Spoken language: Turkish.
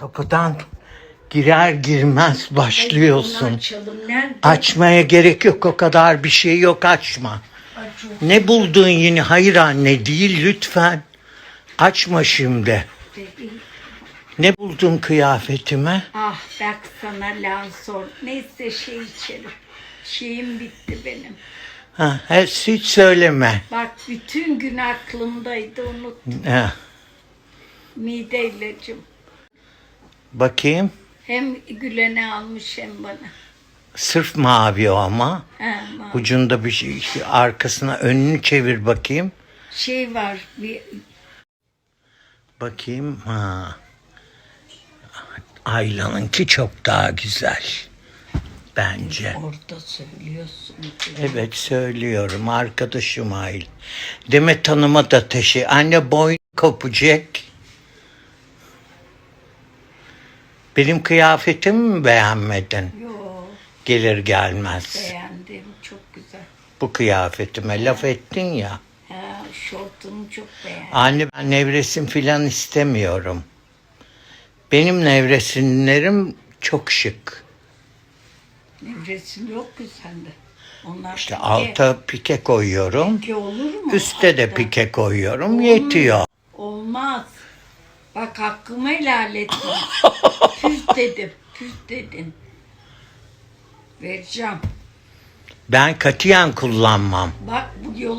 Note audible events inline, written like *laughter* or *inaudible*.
Kapıdan girer girmez başlıyorsun. Açmaya gerek yok o kadar bir şey yok açma. Ne buldun yine? Hayır anne değil lütfen. Açma şimdi. Ne buldun kıyafetime? Ah bak sana lansor. Neyse şey içerim. Şeyim bitti benim. Ha, hiç söyleme. Bak bütün gün aklımdaydı unuttum. Ha, Mide ilacım. Bakayım. Hem Gülen'e almış hem bana. Sırf mavi o ama. Ha, ma- Ucunda bir şey arkasına önünü çevir bakayım. şey var bir Bakayım. Ha. Ayla'nınki çok daha güzel. Bence. orada söylüyorsun. Evet söylüyorum arkadaşım Ayla. Demet Hanım'a da teşekkür. Anne boyun kopacak. Benim kıyafetimi mi beğenmedin? Yo Gelir gelmez. beğendim çok güzel. Bu kıyafetime laf ettin ya. Ha, şortunu çok beğendim. Anne ben nevresim filan istemiyorum. Benim nevresimlerim çok şık. Resim yok ki sende. Onlar İşte pike. alta pike koyuyorum. Pike olur mu? Üste de Altta? pike koyuyorum. Yetiyor. Olmaz. Bak hakkımı helal etme. *laughs* dedim. Püf dedin. Vereceğim. Ben katiyen kullanmam. Bak bu yol